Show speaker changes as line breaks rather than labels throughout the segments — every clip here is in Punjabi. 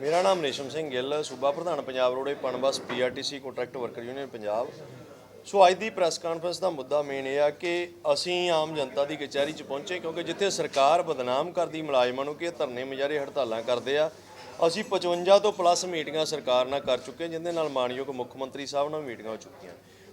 ਮੇਰਾ ਨਾਮ ਰੇਸ਼ਮ ਸਿੰਘ ਗਿੱਲ ਸੂਬਾ ਪ੍ਰਧਾਨ ਪੰਜਾਬ ਰੋਡੇ Punbus PRTC contract worker union Punjab. So ਅੱਜ ਦੀ ਪ੍ਰੈਸ ਕਾਨਫਰੰਸ ਦਾ ਮੁੱਦਾ ਮੇਨ ਇਹ ਆ ਕਿ ਅਸੀਂ ਆਮ ਜਨਤਾ ਦੀ ਕਚਹਿਰੀ 'ਚ ਪਹੁੰਚੇ ਕਿਉਂਕਿ ਜਿੱਥੇ ਸਰਕਾਰ ਬਦਨਾਮ ਕਰਦੀ ਮੁਲਾਜ਼ਮਾਂ ਨੂੰ ਕਿ ਧਰਨੇ ਮੁਜ਼ਾਹਰੇ ਹੜਤਾਲਾਂ ਕਰਦੇ ਆ ਅਸੀਂ 55 ਤੋਂ ਪਲੱਸ ਮੀਟਿੰਗਾਂ ਸਰਕਾਰ ਨਾਲ ਕਰ ਚੁੱਕੇ ਹਾਂ, ਜਿੰਦੇ ਨਾਲ ਮਾਨਯੋਗ ਮੁੱਖ ਮੰਤਰੀ ਸਾਹਿਬ ਨਾਲ ਮੀਟਿੰਗਾਂ ਹੋ ਚੁੱਕੀਆਂ।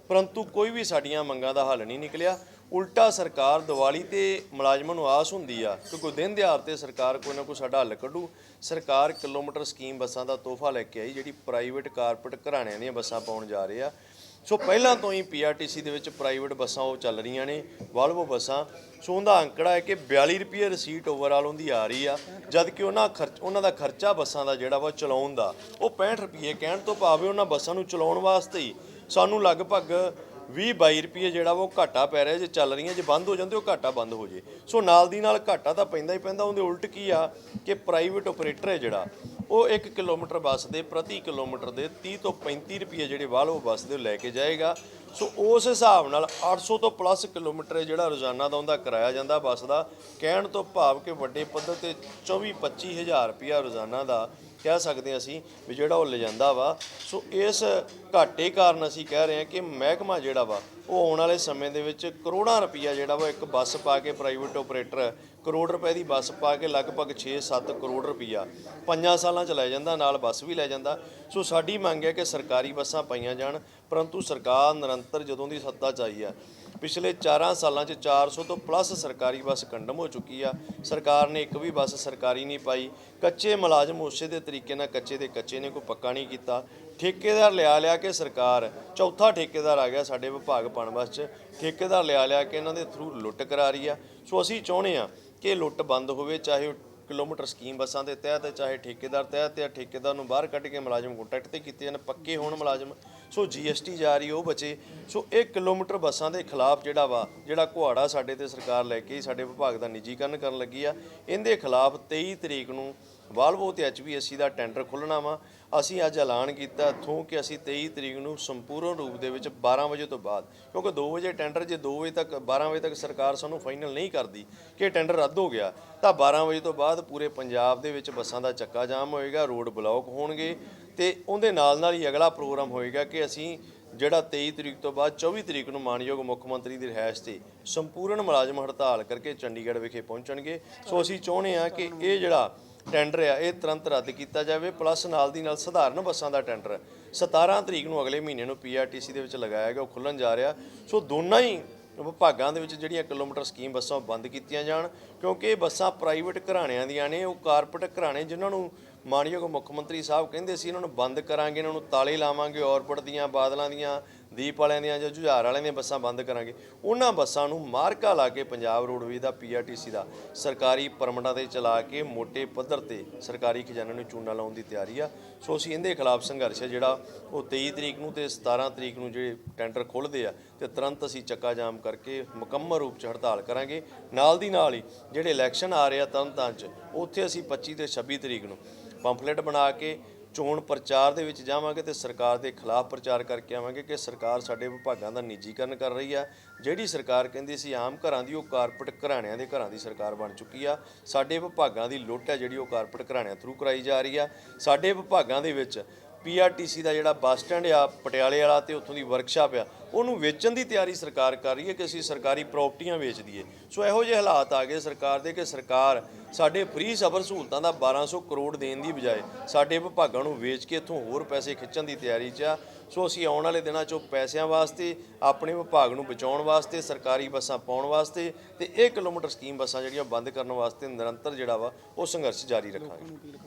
ਪਰੰਤੂ ਕੋਈ ਵੀ ਸਾਡੀਆਂ ਮੰਗਾਂ ਦਾ ਹੱਲ ਨਹੀਂ ਨਿਕਲਿਆ। ਉਲਟਾ ਸਰਕਾਰ ਦੀਵਾਲੀ ਤੇ ਮੁਲਾਜ਼ਮਾਂ ਨੂੰ ਆਸ ਹੁੰਦੀ ਆ ਕਿ ਕੋਈ ਦਿਨ ਦਿਹਾੜ ਤੇ ਸਰਕਾਰ ਕੋਈ ਨਾ ਕੋਈ ਸਾਡਾ ਹੱਲ ਕੱਢੂ। ਸਰਕਾਰ ਕਿਲੋਮੀਟਰ ਸਕੀਮ ਬੱਸਾਂ ਦਾ ਤੋਹਫਾ ਲੈ ਕੇ ਆਈ, ਜਿਹੜੀ ਪ੍ਰਾਈਵੇਟ ਕਾਰਪੋਰੇਟ ਘਰਾਣਿਆਂ ਦੀਆਂ ਬੱਸਾਂ ਪਾਉਣ ਜਾ ਰਹੇ ਆ। ਸੋ ਪਹਿਲਾਂ ਤੋਂ ਹੀ ਪੀਆਰਟੀਸੀ ਦੇ ਵਿੱਚ ਪ੍ਰਾਈਵੇਟ ਬੱਸਾਂ ਉਹ ਚੱਲ ਰਹੀਆਂ ਨੇ ਵਾਲਵੋ ਬੱਸਾਂ। ਸੋ ਉਹਦਾ ਅੰਕੜਾ ਹੈ ਕਿ 42 ਰੁਪਏ ਰਸੀਟ ਓਵਰਆਲ ਉਹਦੀ ਆ ਰਹੀ ਆ ਜਦ ਕਿ ਉਹਨਾਂ ਖਰਚ, ਉਹਨਾਂ ਦਾ ਖਰਚਾ ਬੱਸਾਂ ਦਾ ਜਿਹੜਾ ਵਾ ਚਲਾਉਣ ਦਾ। ਉਹ 65 ਰੁਪਏ ਕਹਿਣ ਤੋਂ ਭਾਵੇਂ ਉਹਨਾਂ ਬੱਸਾਂ ਨੂੰ ਚਲਾਉਣ ਵਾਸਤੇ ਹੀ ਸਾਨੂੰ ਲਗਭਗ 20 22 ਰੁਪਏ ਜਿਹੜਾ ਵਾ ਉਹ ਘਾਟਾ ਪੈ ਰਿਹਾ ਜੇ ਚੱਲ ਰਹੀਆਂ, ਜੇ ਬੰਦ ਹੋ ਜਾਂਦੇ, ਉਹ ਘਾਟਾ ਬੰਦ ਹੋ ਜੇ। ਸੋ ਨਾਲ ਦੀ ਨਾਲ ਘਾਟਾ ਤਾਂ ਪੈਂਦਾ ਹੀ ਪੈਂਦਾ, ਉਹਦੇ ਉਲਟ ਕੀ ਆ ਕਿ ਪ੍ਰਾਈਵੇਟ ਆਪਰੇਟਰ ਹੈ ਜਿਹੜਾ, ਉਹ 1 ਕਿਲੋਮੀਟਰ ਬੱਸ ਦੇ ਪ੍ਰਤੀ ਕਿਲੋਮੀਟਰ ਦੇ 30 ਤੋਂ 35 ਰੁਪਏ ਜਿਹੜੇ ਵਾਲ ਉਹ ਬੱਸ ਦੇ ਉਹ ਲੈ ਕੇ ਜਾਏਗਾ। ਸੋ ਉਸ ਹਿਸਾਬ ਨਾਲ 800 ਤੋਂ ਪਲੱਸ ਕਿਲੋਮੀਟਰ ਜਿਹੜਾ ਰੋਜ਼ਾਨਾ ਦਾ ਉਹਦਾ ਕਰਾਇਆ ਜਾਂਦਾ ਬੱਸ ਦਾ। ਕਹਿਣ ਤੋਂ ਭਾਵ ਕਿ ਵੱਡੇ ਪੱਧਰ ਤੇ 24 25 ਹਜ਼ਾਰ ਰੁਪਿਆ ਰੋਜ਼ਾਨਾ ਦਾ ਕਹਿ ਸਕਦੇ ਹਾਂ ਅਸੀਂ ਵੀ ਜਿਹੜਾ ਉਹ ਲਿਜਾਂਦਾ ਵਾ। ਸੋ ਇਸ ਘਾਟੇ ਕਾਰਨ ਅਸੀਂ ਕਹਿ ਰਹੇ ਹਾਂ ਕਿ ਮਹਿਕਮਾ ਜਿਹੜਾ ਵਾ, ਉਹ ਆਉਣ ਵਾਲੇ ਸਮੇਂ ਦੇ ਵਿੱਚ ਕਰੋੜਾਂ ਰੁਪਈਆ ਜਿਹੜਾ ਵਾ ਇੱਕ ਬੱਸ ਪਾ ਕੇ ਪ੍ਰਾਈਵੇਟ ਆਪਰੇਟਰ ਕਰੋੜ ਰੁਪਏ ਦੀ ਬੱਸ ਪਾ ਕੇ ਲਗਭਗ 6-7 ਕਰੋੜ ਰੁਪਈਆ ਪੰਜਾਂ ਸਾਲਾਂ ਚ ਲੈ ਜਾਂਦਾ, ਨਾਲ ਬੱਸ ਵੀ ਲੈ ਜਾਂਦਾ। ਸੋ ਸਾਡੀ ਮੰਗ ਹੈ ਕਿ ਸਰਕਾਰੀ ਬੱਸਾਂ ਪਾਈਆਂ ਜਾਣ ਪਰੰਤੂ ਸਰਕਾਰ ਨਿਰੰਤਰ ਜਦੋਂ ਦੀ ਸੱਤਾ ਚ ਆਈ ਆ ਪਿਛਲੇ 4 ਸਾਲਾਂ 'ਚ 400 ਤੋਂ ਪਲੱਸ ਸਰਕਾਰੀ ਬੱਸ ਕੰਡਮ ਹੋ ਚੁੱਕੀ ਆ। ਸਰਕਾਰ ਨੇ ਇੱਕ ਵੀ ਬੱਸ ਸਰਕਾਰੀ ਨਹੀਂ ਪਾਈ। ਕੱਚੇ ਮੁਲਾਜ਼ਮ ਉਸੇ ਦੇ ਤਰੀਕੇ ਨਾਲ ਕੱਚੇ ਦੇ ਕੱਚੇ ਨੇ, ਕੋਈ ਪੱਕਾ ਨਹੀਂ ਕੀਤਾ। ਠੇਕੇਦਾਰ ਲਿਆ ਲਿਆ ਕੇ ਸਰਕਾਰ ਚੌਥਾ ਠੇਕੇਦਾਰ ਆ ਗਿਆ ਸਾਡੇ ਵਿਭਾਗ ਪਣਬਸ 'ਚ ਠੇਕੇਦਾਰ ਲਿਆ ਲਿਆ ਕੇ ਇਹਨਾਂ ਦੇ ਥਰੂ ਲੁੱਟ ਕਰਾ ਰਹੀ ਆ। ਸੋ ਅਸੀਂ ਚਾਹੁੰਦੇ ਆ ਕਿ ਲੁੱਟ ਬੰਦ ਹੋਵੇ, ਚਾਹੇ ਉਹ ਕਿਲੋਮੀਟਰ ਸਕੀਮ ਬੱਸਾਂ ਦੇ ਤਹਿਤ ਚਾਹੇ ਠੇਕੇਦਾਰ ਤਹਿਤ ਜਾਂ ਠੇਕੇਦਾਰ ਨੂੰ ਬਾਹਰ ਕੱਢ ਕੇ ਮੁਲਾਜ਼ਮ ਕੰਟੈਕਟ ਤੇ ਕੀਤੇ ਜਾਣ, ਪੱਕੇ ਹੋਣ ਮੁਲਾਜ਼ਮ। ਸੋ ਜੀਐਸਟੀ ਜਾ ਰਹੀ ਉਹ ਬਚੇ। ਸੋ ਇਹ ਕਿਲੋਮੀਟਰ ਬੱਸਾਂ ਦੇ ਖਿਲਾਫ ਜਿਹੜਾ ਵਾ, ਜਿਹੜਾ ਕੁਹਾੜਾ ਸਾਡੇ ਤੇ ਸਰਕਾਰ ਲੈ ਕੇ ਸਾਡੇ ਵਿਭਾਗ ਦਾ ਨਿੱਜੀਕਰਨ ਕਰਨ ਲੱਗੀ ਆ। ਇਹਦੇ ਖਿਲਾਫ 23 ਤਰੀਕ ਨੂੰ ਵਾਲਵੋ ਤੇ ਐਚਬੀਐਸਸੀ ਦਾ ਟੈਂਡਰ ਖੁੱਲਣਾ ਵਾ। ਅਸੀਂ ਅੱਜ ਐਲਾਨ ਕੀਤਾ ਇੱਥੋਂ ਕਿ ਅਸੀਂ 23 ਤਰੀਕ ਨੂੰ ਸੰਪੂਰਨ ਰੂਪ ਦੇ ਵਿੱਚ 12 ਵਜੇ ਤੋਂ ਬਾਅਦ, ਕਿਉਂਕਿ 2 ਵਜੇ ਟੈਂਡਰ, ਜੇ 2 ਵਜੇ ਤੱਕ 12 ਵਜੇ ਤੱਕ ਸਰਕਾਰ ਸਾਨੂੰ ਫਾਈਨਲ ਨਹੀਂ ਕਰਦੀ ਕਿ ਟੈਂਡਰ ਰੱਦ ਹੋ ਗਿਆ, ਤਾਂ 12 ਵਜੇ ਤੋਂ ਬਾਅਦ ਪੂਰੇ ਪੰਜਾਬ ਦੇ ਵਿੱਚ ਬੱਸਾਂ ਦਾ ਚੱਕਾ ਜਾਮ ਹੋਏਗਾ, ਰੋਡ ਬਲੌਕ ਹੋਣਗੇ ਤੇ ਉਹਦੇ ਨਾਲ ਨਾਲ ਹੀ ਅਗਲਾ ਪ੍ਰੋਗਰਾਮ ਹੋਏਗਾ ਕਿ ਅਸੀਂ ਜਿਹੜਾ 23 ਤਰੀਕ ਤੋਂ ਬਾਅਦ 24 ਤਰੀਕ ਨੂੰ ਮਾਨਯੋਗ ਮੁੱਖ ਮੰਤਰੀ ਦੀ ਰਿਹਾਇਸ਼ ਤੇ ਸੰਪੂਰਨ ਮੁਲਾਜ਼ਮ ਹੜਤਾਲ ਕਰਕੇ ਚੰਡੀਗੜ੍ਹ ਵਿਖੇ ਪਹੁੰਚਣਗੇ। ਸੋ ਅਸੀਂ ਚਾਹੁੰਦੇ ਹਾਂ ਕਿ ਇਹ ਜਿਹੜਾ ਟੈਂਡਰ ਆ, ਇਹ ਤੁਰੰਤ ਰੱਦ ਕੀਤਾ ਜਾਵੇ ਪਲੱਸ ਨਾਲ ਦੀ ਨਾਲ ਸਧਾਰਨ ਬੱਸਾਂ ਦਾ ਟੈਂਡਰ 17 ਤਰੀਕ ਨੂੰ ਅਗਲੇ ਮਹੀਨੇ ਨੂੰ ਪੀਆਰਟੀਸੀ ਦੇ ਵਿੱਚ ਲਗਾਇਆ ਗਿਆ, ਉਹ ਖੁੱਲਣ ਜਾ ਰਿਹਾ। ਸੋ ਦੋਨਾਂ ਹੀ ਵਿਭਾਗਾਂ ਦੇ ਵਿੱਚ ਜਿਹੜੀਆਂ ਕਿਲੋਮੀਟਰ ਸਕੀਮ ਬੱਸਾਂ ਉਹ ਬੰਦ ਕੀਤੀਆਂ ਜਾਣ, ਕਿਉਂਕਿ ਇਹ ਬੱਸਾਂ ਪ੍ਰਾਈਵੇਟ ਘਰਾਣਿਆਂ ਦੀਆਂ ਨੇ, ਉਹ ਕਾਰਪੋਰੇਟ ਘਰਾਣੇ ਜਿਨ੍ਹਾਂ ਨੂੰ ਮਾਨਯੋਗ ਮੁੱਖ ਮੰਤਰੀ ਸਾਹਿਬ ਕਹਿੰਦੇ ਸੀ, ਇਹਨਾਂ ਨੂੰ ਬੰਦ ਕਰਾਂਗੇ, ਇਹਨਾਂ ਨੂੰ ਤਾਲੇ ਲਾਵਾਂਗੇ, ਔਰਬਿਟ ਦੀਆਂ, ਬਾਦਲਾਂ ਦੀਆਂ ਦੀਪ ਵਾਲਿਆਂ ਦੀਆਂ ਜਾਂ ਜੁਝਾਰ ਵਾਲਿਆਂ ਦੀਆਂ ਬੱਸਾਂ ਬੰਦ ਕਰਾਂਗੇ। ਉਹਨਾਂ ਬੱਸਾਂ ਨੂੰ ਮਾਰਕਾ ਲਾ ਕੇ ਪੰਜਾਬ ਰੋਡਵੇਜ਼ ਦਾ ਪੀਆਰਟੀਸੀ ਦਾ ਸਰਕਾਰੀ ਪਰਮਿਟਾਂ ਤੇ ਚਲਾ ਕੇ ਮੋٹے ਪੱਧਰ ਤੇ ਸਰਕਾਰੀ ਖਜ਼ਾਨੇ ਨੂੰ ਚੂਨਾ ਲਾਉਣ ਦੀ ਤਿਆਰੀ ਆ। ਸੋ ਅਸੀਂ ਇਹਦੇ ਖਿਲਾਫ ਸੰਘਰਸ਼ ਹੈ ਜਿਹੜਾ ਉਹ 23 ਤਰੀਕ ਨੂੰ ਤੇ 17 ਤਰੀਕ ਨੂੰ ਜਿਹੜੇ ਟੈਂਡਰ ਖੁੱਲ੍ਹਦੇ ਆ ਤੇ ਤੁਰੰਤ ਅਸੀਂ ਚੱਕਾ ਜਾਮ ਕਰਕੇ ਮੁਕੰਮਲ ਰੂਪ 'ਚ ਹੜਤਾਲ ਕਰਾਂਗੇ। ਨਾਲ ਦੀ ਨਾਲ ਹੀ ਜਿਹੜੇ ਇਲੈਕਸ਼ਨ ਆ ਰਹੇ ਆ ਤਰਨਤਾਰਨ 'ਚ, ਉੱਥੇ ਅਸੀਂ 25 ਤੇ 26 ਤਰੀਕ ਨੂੰ ਪੰਫਲੇਟ ਬਣਾ ਕੇ ਚੋਣ ਪ੍ਰਚਾਰ ਦੇ ਵਿੱਚ ਜਾਵਾਂਗੇ ਤੇ ਸਰਕਾਰ ਦੇ ਖਿਲਾਫ ਪ੍ਰਚਾਰ ਕਰਕੇ ਆਵਾਂਗੇ ਕਿ ਸਰਕਾਰ ਸਾਡੇ ਵਿਭਾਗਾਂ ਦਾ ਨਿੱਜੀਕਰਨ ਕਰ ਰਹੀ ਆ। ਜਿਹੜੀ ਸਰਕਾਰ ਕਹਿੰਦੀ ਸੀ, ਆਮ ਘਰਾਂ ਦੀ ਉਹ ਕਾਰਪੋਰੇਟ ਘਰਾਣਿਆਂ ਦੇ ਘਰਾਂ ਦੀ ਸਰਕਾਰ ਬਣ ਚੁੱਕੀ ਆ। ਸਾਡੇ ਵਿਭਾਗਾਂ ਦੀ ਲੁੱਟ ਹੈ ਜਿਹੜੀ ਉਹ ਕਾਰਪੋਰੇਟ ਘਰਾਣਿਆਂ ਥਰੂ ਕਰਾਈ ਜਾ ਰਹੀ ਆ। ਸਾਡੇ ਵਿਭਾਗਾਂ ਦੇ ਵਿੱਚ ਪੀਆਰਟੀਸੀ ਦਾ ਜਿਹੜਾ ਬੱਸ ਸਟੈਂਡ ਆ, ਪਟਿਆਲੇ ਵਾਲਾ ਤੇ ਉੱਥੋਂ ਦੀ ਵਰਕਸ਼ਾਪ ਆ, ਉਹਨੂੰ ਵੇਚਣ ਦੀ ਤਿਆਰੀ ਸਰਕਾਰ ਕਰ ਰਹੀ ਹੈ ਕਿ ਅਸੀਂ ਸਰਕਾਰੀ ਪ੍ਰਾਪਰਟੀਆਂ ਵੇਚ ਦਈਏ। ਸੋ ਇਹੋ ਜਿਹੇ ਹਾਲਾਤ ਆ ਗਏ ਸਰਕਾਰ ਦੇ ਕਿ ਸਰਕਾਰ ਸਾਡੇ ਫ੍ਰੀ ਸਬਰ ਸਹੂਲਤਾਂ ਦਾ 1200 ਕਰੋੜ ਦੇਣ ਦੀ ਬਜਾਏ ਸਾਡੇ ਵਿਭਾਗਾਂ ਨੂੰ ਵੇਚ ਕੇ ਇੱਥੋਂ ਹੋਰ ਪੈਸੇ ਖਿੱਚਣ ਦੀ ਤਿਆਰੀ 'ਚ ਆ। ਸੋ ਅਸੀਂ ਆਉਣ ਵਾਲੇ ਦਿਨਾਂ 'ਚ ਪੈਸਿਆਂ ਵਾਸਤੇ, ਆਪਣੇ ਵਿਭਾਗ ਨੂੰ ਬਚਾਉਣ ਵਾਸਤੇ, ਸਰਕਾਰੀ ਬੱਸਾਂ ਪਾਉਣ ਵਾਸਤੇ ਤੇ ਇਹ ਕਿਲੋਮੀਟਰ ਸਕੀਮ ਬੱਸਾਂ ਜਿਹੜੀਆਂ ਬੰਦ ਕਰਨ ਵਾਸਤੇ ਨਿਰੰਤਰ ਜਿਹੜਾ ਵਾ ਉਹ ਸੰਘਰਸ਼ ਜਾਰੀ ਰੱਖਾਂਗੇ।